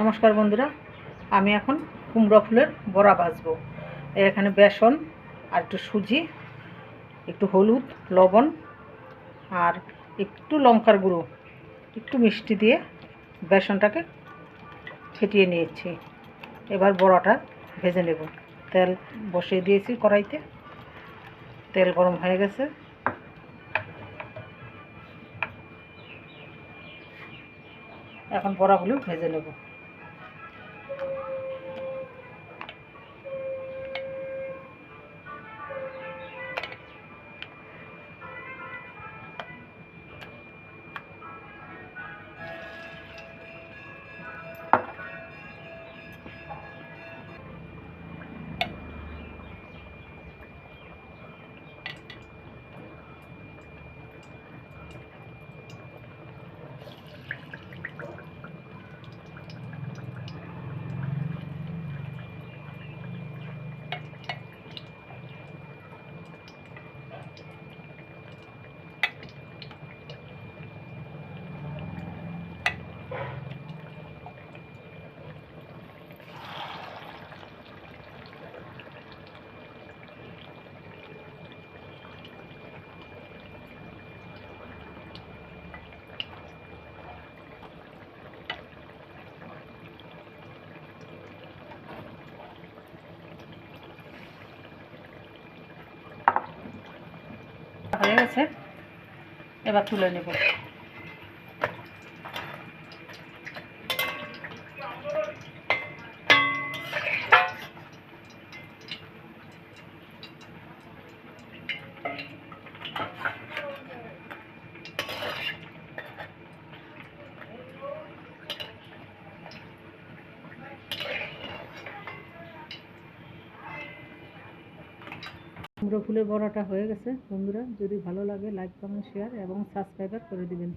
নমস্কার বন্ধুরা, আমি এখন কুমড়ো ফুলের বড়া ভাজবো। এখানে বেসন আর একটু সুজি, একটু হলুদ, লবণ আর একটু লঙ্কার গুঁড়ো, একটু মিষ্টি দিয়ে বেসনটাকে ফেটিয়ে নিয়েছি। এবার বড়াটা ভেজে নেব। তেল বসিয়ে দিয়েছি কড়াইতে। তেল গরম হয়ে গেছে। এখন বড়াগুলো ভেজে নেব। গেছে এবার তুলে নেব। কুমড়ো ফুলের বড়াটা হয়ে গেছে। বন্ধুরা, যদি ভালো লাগে লাইক কমেন্ট শেয়ার এবং সাবস্ক্রাইবার করে দিবেন।